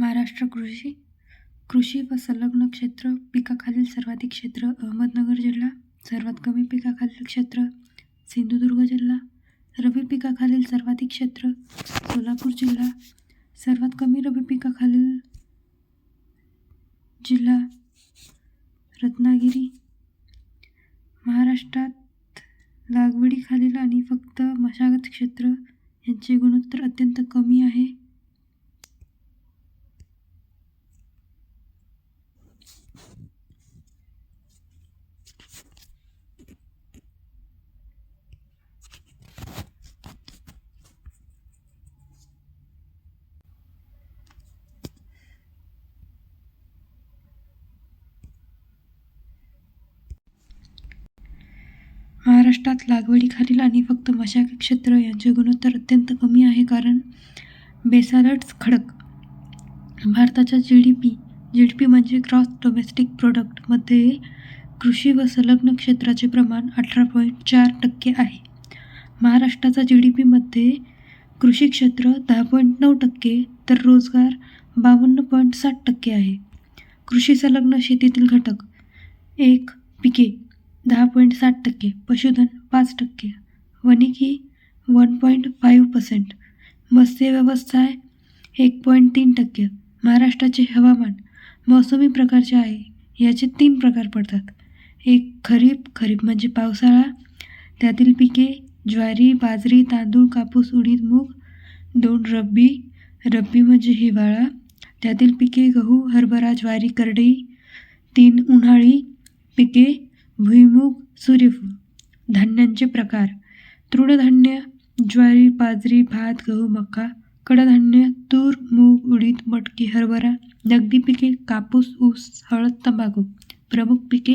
महाराष्ट्र कृषी कृषी व संलग्न क्षेत्र पिकाखालील सर्वाधिक क्षेत्र अहमदनगर जिल्हा सर्वात कमी पिकाखालील क्षेत्र सिंधुदुर्ग जिल्हा रब्बी पिकाखालील सर्वाधिक क्षेत्र सोलापूर जिल्हा सर्वात कमी रब्बी पिकाखालील जिल्हा रत्नागिरी महाराष्ट्रात लागवडीखालील आणि फक्त मशागत क्षेत्र यांचे गुणोत्तर अत्यंत कमी आहे. महाराष्ट्रात लागवडीखालील आणि फक्त मशागत क्षेत्र यांचे गुणोत्तर अत्यंत कमी आहे कारण बेसालट्स खडक भारताच्या G D P G D P म्हणजे ग्रॉस डोमेस्टिक प्रोडक्टमध्ये कृषी व संलग्न क्षेत्राचे प्रमाण अठरा पॉईंट चार टक्के आहे. महाराष्ट्राचा जी डी पीमध्ये कृषी क्षेत्र दहा पॉईंट नऊ टक्के तर रोजगार बावन्न पॉईंट साठ टक्के आहे. कृषी संलग्न शेतीतील घटक एक पिके दहा पॉईंट साठ टक्के पशुधन पाच टक्के वनिकी वन पॉईंट फाईव्ह पर्सेंट मत्स्य व्यवसाय एक पॉईंट तीन टक्के महाराष्ट्राचे हवामान मोसमी प्रकारचे आहे याचे तीन प्रकार पडतात. एक खरीप खरीप म्हणजे पावसाळा त्यातील पिके ज्वारी बाजरी तांदूळ कापूस उडीद मूग दोन रब्बी रब्बी म्हणजे हिवाळा त्यातील पिके गहू हरभरा ज्वारी करडई तीन उन्हाळी पिके भुईमूग सूर्यफूल धान्यांचे प्रकार. तृणधान्य ज्वारी बाजरी भात गहू मका कडधान्य तूर मूग उडीद मटकी हरभरा नगदी पिके कापूस ऊस हळद तंबाखू. प्रमुख पिके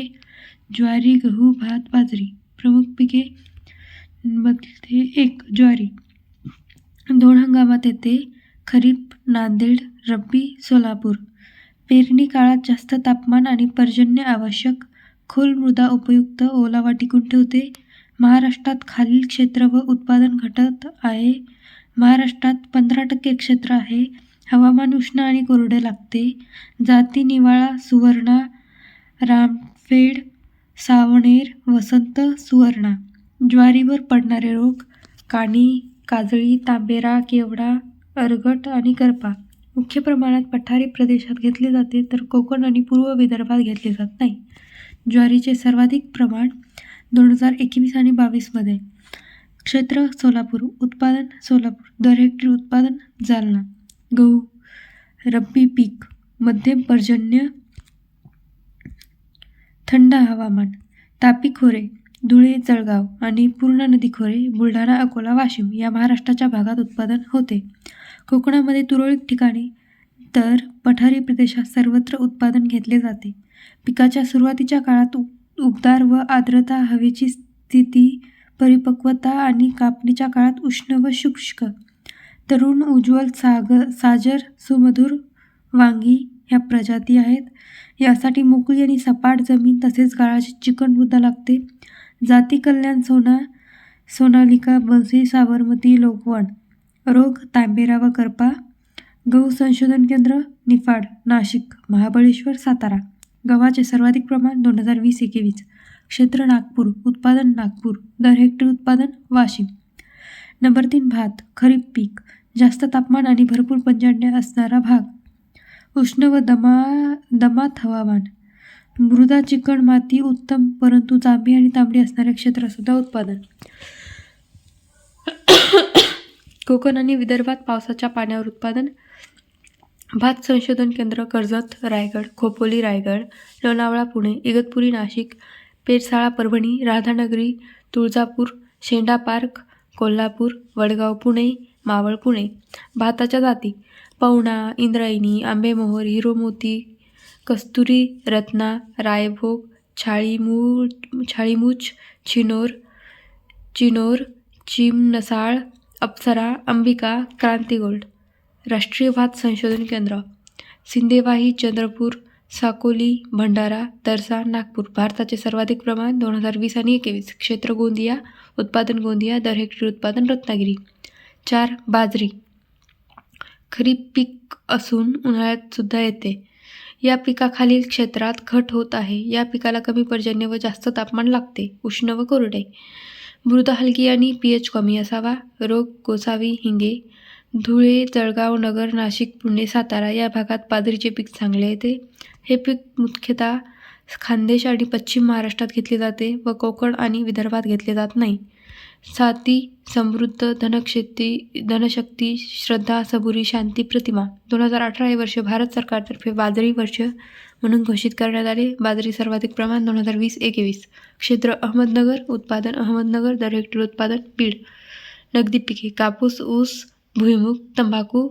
ज्वारी गहू भात बाजरी. प्रमुख पिके मध्ये एक ज्वारी. दोन हंगामात येते खरीप नांदेड रब्बी सोलापूर. पेरणी काळात जास्त तापमान आणि पर्जन्य आवश्यक खोल मृदा उपयुक्त ओलावा टिकून ठेवते. महाराष्ट्रात खालील क्षेत्र व उत्पादन घटत आहे. महाराष्ट्रात पंधरा टक्के क्षेत्र आहे. हवामान उष्ण आणि कोरडे लागते. जाती निवाळा सुवर्णा रामफेड सावणेर वसंत सुवर्णा. ज्वारीवर पडणारे रोग काणी काजळी तांबेरा केवडा अरगट आणि करपा. मुख्य प्रमाणात पठारी प्रदेशात घेतले जाते तर कोकण आणि पूर्व विदर्भात घेतले जात नाही. ज्वारीचे सर्वाधिक प्रमाण दोन हजार एकवीस आणि बावीसमध्ये. क्षेत्र सोलापूर उत्पादन सोलापूर दर हेक्टरी उत्पादन जालना गहू रब्बी पीक मध्यम पर्जन्य थंड हवामान तापी खोरे धुळे जळगाव आणि पूर्णा नदी खोरे बुलढाणा अकोला वाशिम या महाराष्ट्राच्या भागात उत्पादन होते. कोकणामध्ये तुरळक ठिकाणी तर पठारी प्रदेशात सर्वत्र उत्पादन घेतले जाते. पिकाच्या सुरुवातीच्या काळात उ उबदार व आर्द्रता हवेची स्थिती परिपक्वता आणि कापणीच्या काळात उष्ण व शुष्क. तरुण उज्ज्वल साग साजर सुमधुर वांगी ह्या प्रजाती आहेत. यासाठी मोकळी आणि सपाट जमीन तसेच गाळाची चिकण मृदा लागते. जाती कल्याण सोना सोनालिका बन्सी साबरमती लोकवण रोग तांबेरा व करपा गहू संशोधन केंद्र निफाड नाशिक महाबळेश्वर सातारा. गव्हाचे सर्वाधिक प्रमाण दोन हजार वीस एकवीस क्षेत्र नागपूर उत्पादन नागपूर दर हेक्टर उत्पादन वाशिम. नंबर तीन भात खरीप पीक. जास्त तापमान आणि भरपूर पर्जन्य असणारा भाग. उष्ण व दमा दमात हवामान. मृदा चिकण माती उत्तम परंतु जांभी आणि तांबडी असणाऱ्या क्षेत्रातसुद्धा उत्पादन. कोकण आणि विदर्भात पावसाच्या पाण्यावर उत्पादन. भात संशोधन केंद्र कर्जत रायगड खोपोली रायगड लोणावळा पुणे इगतपुरी नाशिक पेरसाळा परभणी राधानगरी तुळजापूर शेंडा पार्क कोल्हापूर वडगाव पुणे मावळ पुणे. भाताच्या जाती. पवना इंद्रायणी आंबेमोहर हिरोमोती कस्तुरी रत्ना रायभोग छाळीमू छाळीमूच चिनोर चिनोर चिमनसाळ अप्सरा अंबिका क्रांती गोल्ड राष्ट्रीय भात संशोधन केंद्र सिंदेवाही चंद्रपूर साकोली भंडारा दरसा नागपूर भारताचे सर्वाधिक प्रमाण दोन हजार वीस आणि एकवीस क्षेत्र गोंदिया उत्पादन गोंदिया दर हेक्टरी उत्पादन रत्नागिरी. चार बाजरी. खरीप पीक असून उन्हाळ्यात सुद्धा येते. या पिकाखालील क्षेत्रात घट होत आहे. या पिकाला कमी पर्जन्य व जास्त तापमान लागते. उष्ण व कोरडे. मृदा हलकी आणि पी एच कमी असावा. रोग कोसावी हिंगे धुळे जळगाव नगर नाशिक पुणे सातारा या भागात बाजरीचे पीक चांगले येते. हे पीक मुख्यतः खानदेश आणि पश्चिम महाराष्ट्रात घेतले जाते व कोकण आणि विदर्भात घेतले जात नाही. साती समृद्ध धनक्षेती धनशक्ती श्रद्धा सबुरी शांती प्रतिमा. दोन हजार अठरा हे वर्ष भारत सरकारतर्फे बाजरी वर्ष म्हणून घोषित करण्यात आले. बाजरी सर्वाधिक प्रमाण दोन हजार वीस एकवीस. क्षेत्र अहमदनगर उत्पादन अहमदनगर दर हेक्टर उत्पादन बीड. नगदी पिके कापूस ऊस भुईमुग तंबाखू